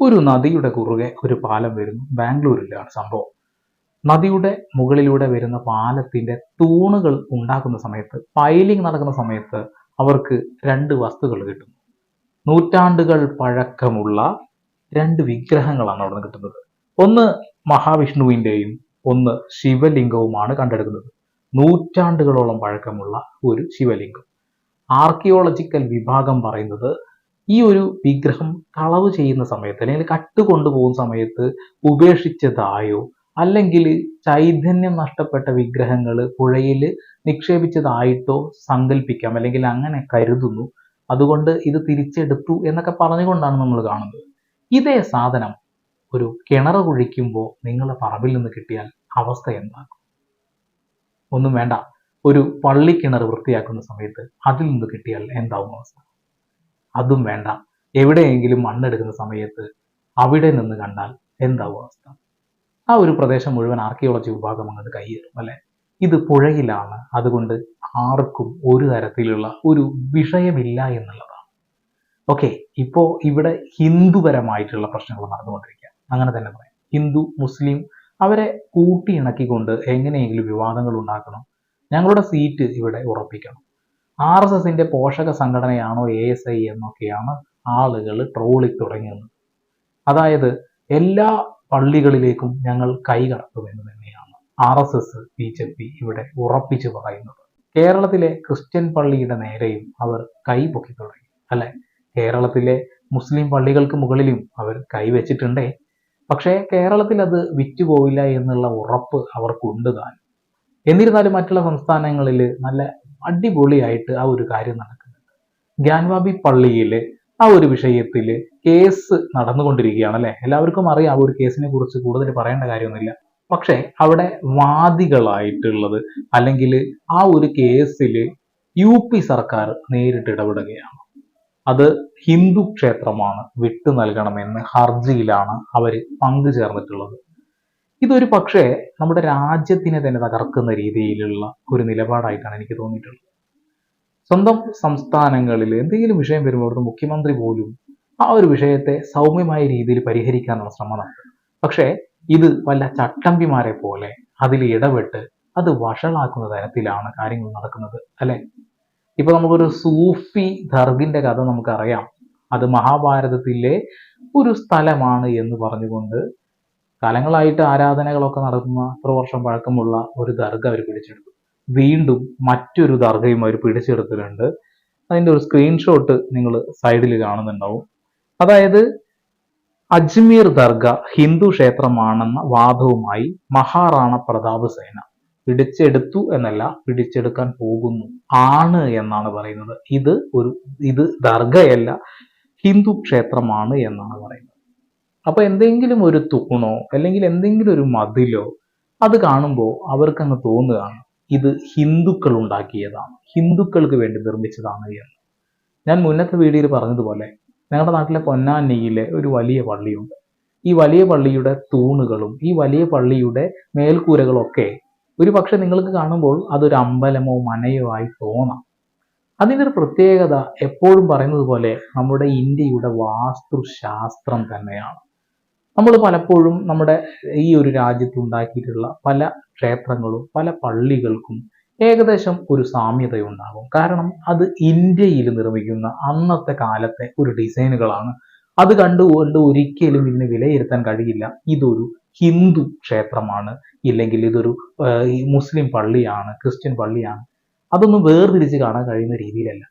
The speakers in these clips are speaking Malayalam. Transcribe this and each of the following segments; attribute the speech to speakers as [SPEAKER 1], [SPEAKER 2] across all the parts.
[SPEAKER 1] ഒരു നദിയുടെ കുറുകെ ഒരു പാലം വരുന്നു. ബാംഗ്ലൂരിലാണ് സംഭവം. നദിയുടെ മുകളിലൂടെ വരുന്ന പാലത്തിന്റെ തൂണുകൾ ഉണ്ടാക്കുന്ന സമയത്ത് പൈലിംഗ് നടക്കുന്ന സമയത്ത് അവർക്ക് രണ്ട് വസ്തുക്കൾ കിട്ടുന്നു. നൂറ്റാണ്ടുകൾ പഴക്കമുള്ള രണ്ട് വിഗ്രഹങ്ങളാണ് അവിടെ നിന്ന് കിട്ടുന്നത്. ഒന്ന് മഹാവിഷ്ണുവിന്റെയും ഒന്ന് ശിവലിംഗവുമാണ് കണ്ടെടുക്കുന്നത്. നൂറ്റാണ്ടുകളോളം പഴക്കമുള്ള ഒരു ശിവലിംഗം. ആർക്കിയോളജിക്കൽ വിഭാഗം പറയുന്നത് ഈ ഒരു വിഗ്രഹം കളവ് ചെയ്യുന്ന സമയത്ത് അല്ലെങ്കിൽ കട്ട് കൊണ്ടുപോകുന്ന സമയത്ത് ഉപേക്ഷിച്ചതായോ അല്ലെങ്കിൽ ചൈതന്യം നഷ്ടപ്പെട്ട വിഗ്രഹങ്ങൾ പുഴയിൽ നിക്ഷേപിച്ചതായിട്ടോ സങ്കല്പിക്കാം അല്ലെങ്കിൽ അങ്ങനെ കരുതുന്നു അതുകൊണ്ട് ഇത് തിരിച്ചെടുത്തു എന്നൊക്കെ പറഞ്ഞുകൊണ്ടാണ് നമ്മൾ കാണുന്നത്. ഇതേ സാധനം ഒരു കിണർ കുഴിക്കുമ്പോൾ നിങ്ങളുടെ പറമ്പിൽ നിന്ന് കിട്ടിയാൽ അവസ്ഥ എന്താകും? ഒന്നും വേണ്ട. ഒരു പള്ളിക്കിണർ വൃത്തിയാക്കുന്ന സമയത്ത് അതിൽ നിന്ന് കിട്ടിയാൽ എന്താവും അവസ്ഥ? അതും വേണ്ട. എവിടെയെങ്കിലും മണ്ണെടുക്കുന്ന സമയത്ത് അവിടെ നിന്ന് കണ്ടാൽ എന്താവും അവസ്ഥ? ആ ഒരു പ്രദേശം മുഴുവൻ ആർക്കിയോളജി വിഭാഗം അങ്ങോട്ട് കൈയേറും അല്ലെ? ഇത് പുഴയിലാണ്. അതുകൊണ്ട് ആർക്കും ഒരു തരത്തിലുള്ള ഒരു വിഷയമില്ല എന്നുള്ളതാണ്. ഓക്കെ ഇപ്പോ ഇവിടെ ഹിന്ദുപരമായിട്ടുള്ള പ്രശ്നങ്ങൾ നടന്നുകൊണ്ടിരിക്കുക അങ്ങനെ തന്നെ പറയാം. ഹിന്ദു മുസ്ലിം അവരെ കൂട്ടിയിണക്കിക്കൊണ്ട് എങ്ങനെയെങ്കിലും വിവാദങ്ങൾ ഉണ്ടാക്കണം. ഞങ്ങളുടെ സീറ്റ് ഇവിടെ ഉറപ്പിക്കണം. ആർ എസ് എസിന്റെ പോഷക സംഘടനയാണോ എ എസ് ഐ എന്നൊക്കെയാണ് ആളുകൾ ട്രോളി തുടങ്ങിയത്. അതായത് എല്ലാ പള്ളികളിലേക്കും ഞങ്ങൾ കൈ കടത്തുമെന്ന് തന്നെയാണ് R S S B J P ഇവിടെ ഉറപ്പിച്ചു പറയുന്നത്. കേരളത്തിലെ ക്രിസ്ത്യൻ പള്ളിയുടെ നേരെയും അവർ കൈ പൊക്കി തുടങ്ങി. അല്ലെ? കേരളത്തിലെ മുസ്ലിം പള്ളികൾക്ക് മുകളിലും അവർ കൈവച്ചിട്ടുണ്ടേ പക്ഷേ കേരളത്തിൽ അത് വിറ്റുപോയില്ല എന്നുള്ള ഉറപ്പ് അവർക്കുണ്ട് താൻ എന്നിരുന്നാലും മറ്റുള്ള സംസ്ഥാനങ്ങളിൽ നല്ല അടിപൊളിയായിട്ട് ആ ഒരു കാര്യം നടക്കുന്നുണ്ട്. ഗ്യാൻവാബി പള്ളിയിൽ ആ ഒരു വിഷയത്തിൽ കേസ് നടന്നുകൊണ്ടിരിക്കുകയാണ് അല്ലേ? എല്ലാവർക്കും അറിയാം ആ ഒരു കേസിനെ കുറിച്ച് കൂടുതൽ പറയേണ്ട കാര്യമൊന്നുമില്ല. പക്ഷേ അവിടെ വാദികളായിട്ടുള്ളത് അല്ലെങ്കിൽ ആ ഒരു കേസിൽ യു പി സർക്കാർ നേരിട്ട് ഇടപെടുകയാണ്. അത് ഹിന്ദു ക്ഷേത്രമാണ് വിട്ടു നൽകണമെന്ന് ഹർജിയിലാണ് അവർ പങ്കുചേർന്നിട്ടുള്ളത്. ഇതൊരു പക്ഷേ നമ്മുടെ രാജ്യത്തിനെ തന്നെ തകർക്കുന്ന രീതിയിലുള്ള ഒരു നിലപാടായിട്ടാണ് എനിക്ക് തോന്നിയിട്ടുള്ളത്. സ്വന്തം സംസ്ഥാനങ്ങളിൽ എന്തെങ്കിലും വിഷയം വരുമ്പോൾ അവിടുത്തെ മുഖ്യമന്ത്രി പോലും ആ ഒരു വിഷയത്തെ സൗമ്യമായ രീതിയിൽ പരിഹരിക്കാനുള്ള ശ്രമം നടത്തും. പക്ഷേ ഇത് വല്ല ചട്ടമ്പിമാരെ പോലെ അതിൽ ഇടപെട്ട് അത് വഷളാക്കുന്ന തരത്തിലാണ് കാര്യങ്ങൾ നടക്കുന്നത് അല്ലെ? ഇപ്പൊ നമുക്കൊരു സൂഫി ദർഗിന്റെ കഥ നമുക്കറിയാം. അത് മഹാഭാരതത്തിലെ ഒരു സ്ഥലമാണ് എന്ന് പറഞ്ഞുകൊണ്ട് കാലങ്ങളായിട്ട് ആരാധനകളൊക്കെ നടത്തുന്ന അത്ര വർഷം പഴക്കമുള്ള ഒരു ദർഗ അവർ പിടിച്ചെടുത്തു. വീണ്ടും മറ്റൊരു ദർഗയും അവർ പിടിച്ചെടുത്തിട്ടുണ്ട്. അതിന്റെ ഒരു സ്ക്രീൻഷോട്ട് നിങ്ങൾ സൈഡിൽ കാണുന്നുണ്ടാവും. അതായത് അജ്മീർ ദർഗ ഹിന്ദു ക്ഷേത്രമാണെന്ന വാദവുമായി മഹാറാണ പ്രതാപ് സേന പിടിച്ചെടുത്തു എന്നല്ല പിടിച്ചെടുക്കാൻ പോകുന്നു ആണ് എന്നാണ് പറയുന്നത്. ഇത് ഒരു ഇത് ദർഗയല്ല ഹിന്ദു ക്ഷേത്രമാണ് എന്നാണ് പറയുന്നത്. അപ്പൊ എന്തെങ്കിലും ഒരു തൂണോ അല്ലെങ്കിൽ എന്തെങ്കിലും ഒരു മതിലോ അത് കാണുമ്പോൾ അവർക്ക് അങ്ങ് തോന്നുകയാണ് ഇത് ഹിന്ദുക്കൾ ഉണ്ടാക്കിയതാണ് ഹിന്ദുക്കൾക്ക് വേണ്ടി നിർമ്മിച്ചതാണ് എന്ന്. ഞാൻ മുന്നത്തെ വീഡിയോയിൽ പറഞ്ഞതുപോലെ ഞങ്ങളുടെ നാട്ടിലെ പൊന്നാനിയിലെ ഒരു വലിയ പള്ളിയുണ്ട്. ഈ വലിയ പള്ളിയുടെ തൂണുകളും ഈ വലിയ പള്ളിയുടെ മേൽക്കൂരകളൊക്കെ ഒരു പക്ഷെ നിങ്ങൾക്ക് കാണുമ്പോൾ അതൊരു അമ്പലമോ മനയോ ആയി തോന്നാം. അതിന്റെ പ്രത്യേകത എപ്പോഴും പറയുന്നത് പോലെ നമ്മുടെ ഇന്ത്യയുടെ വാസ്തുശാസ്ത്രം തന്നെയാണ്. നമ്മൾ പലപ്പോഴും നമ്മുടെ ഈ ഒരു രാജ്യത്ത് ഉണ്ടാക്കിയിട്ടുള്ള പല ക്ഷേത്രങ്ങളും പല പള്ളികൾക്കും ഏകദേശം ഒരു സാമ്യതയുണ്ടാകും. കാരണം അത് ഇന്ത്യയിൽ നിർമ്മിക്കുന്ന അന്നത്തെ കാലത്തെ ഒരു ഡിസൈനുകളാണ്. അത് കണ്ടുകൊണ്ട് ഒരിക്കലും ഇതിന് വിലയിരുത്താൻ കഴിയില്ല. ഇതൊരു ഹിന്ദു ക്ഷേത്രമാണ്. ഇല്ലെങ്കിൽ ഇതൊരു മുസ്ലിം പള്ളിയാണ് ക്രിസ്ത്യൻ പള്ളിയാണ്. അതൊന്നും വേർതിരിച്ച് കാണാൻ കഴിയുന്ന രീതിയിലല്ല.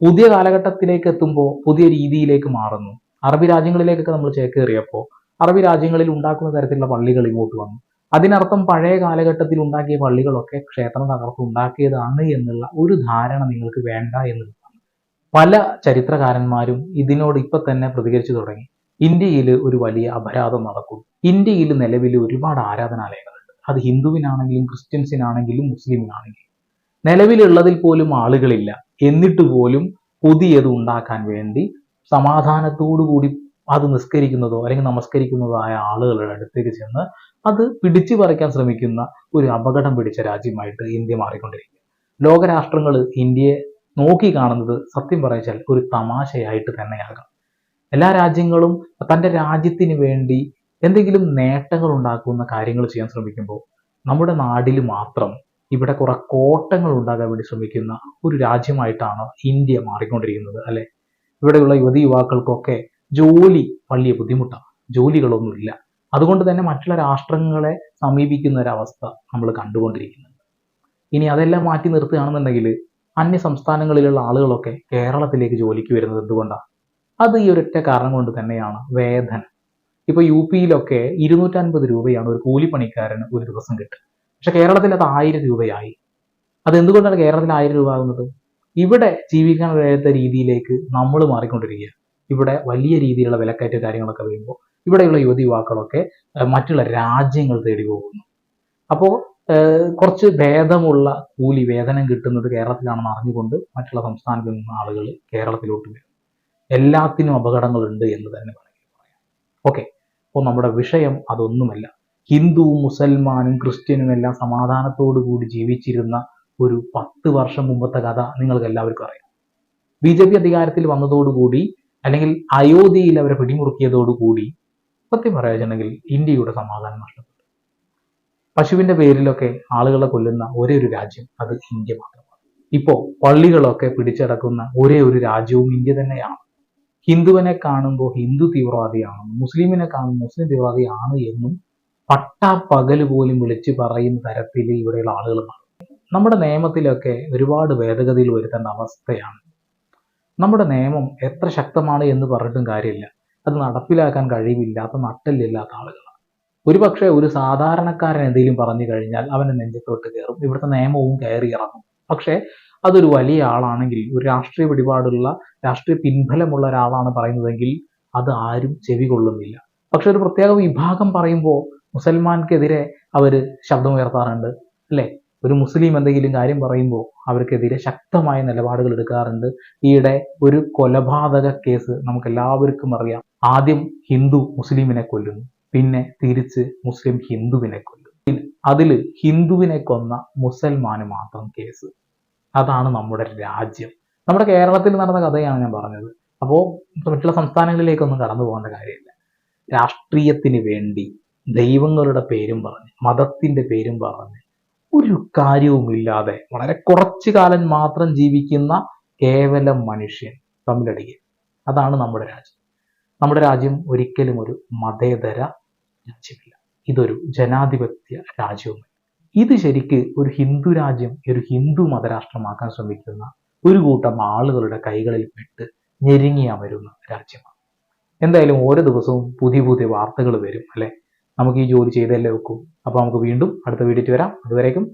[SPEAKER 1] പുതിയ കാലഘട്ടത്തിലേക്ക് എത്തുമ്പോൾ പുതിയ രീതിയിലേക്ക് മാറുന്നു. അറബി രാജ്യങ്ങളിലേക്കൊക്കെ നമ്മൾ ചേക്കേറിയപ്പോൾ അറബി രാജ്യങ്ങളിൽ ഉണ്ടാക്കുന്ന തരത്തിലുള്ള പള്ളികൾ ഇങ്ങോട്ട് വന്നു. അതിനർത്ഥം പഴയ കാലഘട്ടത്തിൽ ഉണ്ടാക്കിയ പള്ളികളൊക്കെ ക്ഷേത്രം തകർത്ത് ഉണ്ടാക്കിയതാണ് എന്നുള്ള ഒരു ധാരണ നിങ്ങൾക്ക് വേണ്ട എന്നുള്ളതാണ്. പല ചരിത്രകാരന്മാരും ഇതിനോട് ഇപ്പൊ തന്നെ പ്രതികരിച്ചു തുടങ്ങി. ഇന്ത്യയിൽ ഒരു വലിയ അപരാധം നടക്കും ഇന്ത്യയിൽ നിലവിൽ ഒരുപാട് ആരാധനാലയങ്ങളുണ്ട്. അത് ഹിന്ദുവിനാണെങ്കിലും ക്രിസ്ത്യൻസിനാണെങ്കിലും മുസ്ലിമിനാണെങ്കിലും. നിലവിലുള്ളതിൽ പോലും ആളുകളില്ല. എന്നിട്ട് പോലും പുതിയത് ഉണ്ടാക്കാൻ വേണ്ടി സമാധാനത്തോടു കൂടി അത് നിസ്കരിക്കുന്നതോ അല്ലെങ്കിൽ നമസ്കരിക്കുന്നതോ ആയ ആളുകളുടെ അടുത്തേക്ക് ചെന്ന് അത് പിടിച്ചു പറിക്കാൻ ശ്രമിക്കുന്ന ഒരു അപകടം പിടിച്ച രാജ്യമായിട്ട് ഇന്ത്യ മാറിക്കൊണ്ടിരിക്കുക ലോകരാഷ്ട്രങ്ങൾ ഇന്ത്യയെ നോക്കി കാണുന്നത് സത്യം പറഞ്ഞാൽ ഒരു തമാശയായിട്ട് തന്നെയാകാം. എല്ലാ രാജ്യങ്ങളും തന്റെ രാജ്യത്തിന് വേണ്ടി എന്തെങ്കിലും നേട്ടങ്ങൾ ഉണ്ടാക്കുന്ന കാര്യങ്ങൾ ചെയ്യാൻ ശ്രമിക്കുമ്പോൾ നമ്മുടെ നാടിൽ മാത്രം ഇവിടെ കുറെ കോട്ടങ്ങൾ ഉണ്ടാകാൻ വേണ്ടി ശ്രമിക്കുന്ന ഒരു രാജ്യമായിട്ടാണ് ഇന്ത്യ മാറിക്കൊണ്ടിരിക്കുന്നത് അല്ലെ? ഇവിടെയുള്ള യുവതി യുവാക്കൾക്കൊക്കെ ജോലി വലിയ ബുദ്ധിമുട്ടാണ്. ജോലികളൊന്നുമില്ല. അതുകൊണ്ട് തന്നെ മറ്റുള്ള രാഷ്ട്രങ്ങളെ സമീപിക്കുന്ന ഒരവസ്ഥ നമ്മൾ കണ്ടുകൊണ്ടിരിക്കുന്നുണ്ട്. ഇനി അതെല്ലാം മാറ്റി നിർത്തുകയാണെന്നുണ്ടെങ്കിൽ അന്യ സംസ്ഥാനങ്ങളിലുള്ള ആളുകളൊക്കെ കേരളത്തിലേക്ക് ജോലിക്ക് വരുന്നത് എന്തുകൊണ്ടാണ് അത് ഈ ഒരൊറ്റ കാരണം കൊണ്ട് തന്നെയാണ് വേതനം. ഇപ്പൊ യു പിയിലൊക്കെ ഇരുന്നൂറ്റൻപത് രൂപയാണ് ഒരു കൂലിപ്പണിക്കാരന് ഒരു ദിവസം കിട്ടുക. പക്ഷെ കേരളത്തിൽ അത് ആയിരം രൂപയായി. അത് എന്തുകൊണ്ടാണ് കേരളത്തിൽ ആയിരം രൂപ ആകുന്നത്? ഇവിടെ ജീവിക്കാൻ കഴിയാത്ത രീതിയിലേക്ക് നമ്മൾ മാറിക്കൊണ്ടിരിക്കുക ഇവിടെ വലിയ രീതിയിലുള്ള വിലക്കയറ്റ കാര്യങ്ങളൊക്കെ വരുമ്പോൾ ഇവിടെയുള്ള യുവതി യുവാക്കളൊക്കെ മറ്റുള്ള രാജ്യങ്ങൾ തേടി പോകുന്നു. അപ്പോൾ കുറച്ച് ഭേദമുള്ള കൂലി വേതനം കിട്ടുന്നത് കേരളത്തിലാണെന്ന് അറിഞ്ഞുകൊണ്ട് മറ്റുള്ള സംസ്ഥാനത്തിൽ നിന്ന് ആളുകൾ കേരളത്തിലോട്ട് വരും. എല്ലാത്തിനും അപകടങ്ങളുണ്ട് എന്ന് തന്നെ വേണമെങ്കിൽ പറയാം. ഓക്കെ. അപ്പോൾ നമ്മുടെ വിഷയം അതൊന്നുമല്ല. ഹിന്ദുവും മുസൽമാനും ക്രിസ്ത്യനും എല്ലാം സമാധാനത്തോടു കൂടി ജീവിച്ചിരുന്ന ഒരു പത്ത് വർഷം മുമ്പത്തെ കഥ നിങ്ങൾക്ക് എല്ലാവർക്കും അറിയാം. ബി ജെ പി അധികാരത്തിൽ വന്നതോടുകൂടി അല്ലെങ്കിൽ അയോധ്യയിൽ അവരെ പിടിമുറുക്കിയതോടുകൂടി സത്യം പറയുകയാണെങ്കിൽ ഇന്ത്യയുടെ സമാധാനം നഷ്ടപ്പെട്ടു. പശുവിന്റെ പേരിലൊക്കെ ആളുകളെ കൊല്ലുന്ന ഒരേ ഒരു രാജ്യം അത് ഇന്ത്യ മാത്രമാണ്. ഇപ്പോ പള്ളികളൊക്കെ പിടിച്ചടക്കുന്ന ഒരേ ഒരു രാജ്യവും ഇന്ത്യ തന്നെയാണ്. ഹിന്ദുവിനെ കാണുമ്പോൾ ഹിന്ദു തീവ്രവാദിയാണെന്നും മുസ്ലിമിനെ കാണുമ്പോൾ മുസ്ലിം തീവ്രവാദിയാണ് എന്നും പട്ടാ പകൽ പോലും വിളിച്ചു പറയുന്ന തരത്തിൽ ഇവിടെയുള്ള ആളുകൾ നമ്മുടെ നിയമത്തിലൊക്കെ ഒരുപാട് ഭേദഗതികൾ വരുത്തേണ്ട അവസ്ഥയാണ് നമ്മുടെ നിയമം എത്ര ശക്തമാണ് എന്ന് പറഞ്ഞിട്ടും കാര്യമില്ല. അത് നടപ്പിലാക്കാൻ കഴിവില്ലാത്ത നട്ടല്ലില്ലാത്ത ആളുകളാണ്. ഒരുപക്ഷെ ഒരു സാധാരണക്കാരൻ എന്തെങ്കിലും പറഞ്ഞു കഴിഞ്ഞാൽ അവന് നെഞ്ചത്തോട്ട് കയറും. ഇവിടുത്തെ നിയമവും കയറി ഇറങ്ങും. പക്ഷേ അതൊരു വലിയ ആളാണെങ്കിൽ ഒരു രാഷ്ട്രീയ പിടിപാടുള്ള രാഷ്ട്രീയ പിൻബലമുള്ള ഒരാളാണ് പറയുന്നതെങ്കിൽ അത് ആരും ചെവി കൊള്ളുന്നില്ല. പക്ഷെ ഒരു പ്രത്യേക വിഭാഗം പറയുമ്പോൾ മുസൽമാൻക്കെതിരെ അവർ ശബ്ദമുയർത്താറുണ്ട് അല്ലെ? ഒരു മുസ്ലിം എന്തെങ്കിലും കാര്യം പറയുമ്പോൾ അവർക്കെതിരെ ശക്തമായ നിലപാടുകൾ എടുക്കാറുണ്ട്. ഈയിടെ ഒരു കൊലപാതക കേസ് നമുക്ക് എല്ലാവർക്കും അറിയാം. ആദ്യം ഹിന്ദു മുസ്ലിമിനെ കൊല്ലുന്നു പിന്നെ തിരിച്ച് മുസ്ലിം ഹിന്ദുവിനെ കൊല്ലുന്നു. അതിൽ ഹിന്ദുവിനെ കൊന്ന മുസൽമാന് മാത്രം കേസ്. അതാണ് നമ്മുടെ രാജ്യം. നമ്മുടെ കേരളത്തിൽ നടന്ന കഥയാണ് ഞാൻ പറഞ്ഞത്. അപ്പോൾ മറ്റുള്ള സംസ്ഥാനങ്ങളിലേക്കൊന്നും കടന്നു പോകേണ്ട കാര്യമില്ല. രാഷ്ട്രീയത്തിന് വേണ്ടി ദൈവങ്ങളുടെ പേരും പറഞ്ഞ് മതത്തിന്റെ പേരും പറഞ്ഞ് ഒരു കാര്യവുമില്ലാതെ വളരെ കുറച്ചു കാലം മാത്രം ജീവിക്കുന്ന കേവലം മനുഷ്യൻ തമ്മിലടിക്കുക അതാണ് നമ്മുടെ രാജ്യം. നമ്മുടെ രാജ്യം ഒരിക്കലും ഒരു മതേതര രാജ്യമില്ല. ഇതൊരു ജനാധിപത്യ രാജ്യവുമല്ല. ഇത് ശരിക്ക് ഒരു ഹിന്ദു രാജ്യം ഒരു ഹിന്ദു മതരാഷ്ട്രമാക്കാൻ ശ്രമിക്കുന്ന ഒരു കൂട്ടം ആളുകളുടെ കൈകളിൽ പെട്ട് ഞെരുങ്ങി അമരുന്ന രാജ്യമാണ്. എന്തായാലും ഓരോ ദിവസവും പുതിയ പുതിയ വാർത്തകൾ വരും അല്ലെ? നമുക്ക് ഈ ജോലി ചെയ്തല്ലേ വെക്കൂ. അപ്പോൾ നമുക്ക് വീണ്ടും അടുത്ത വീഡിയോയ്ക്ക് വരാം. അതുവരേക്കും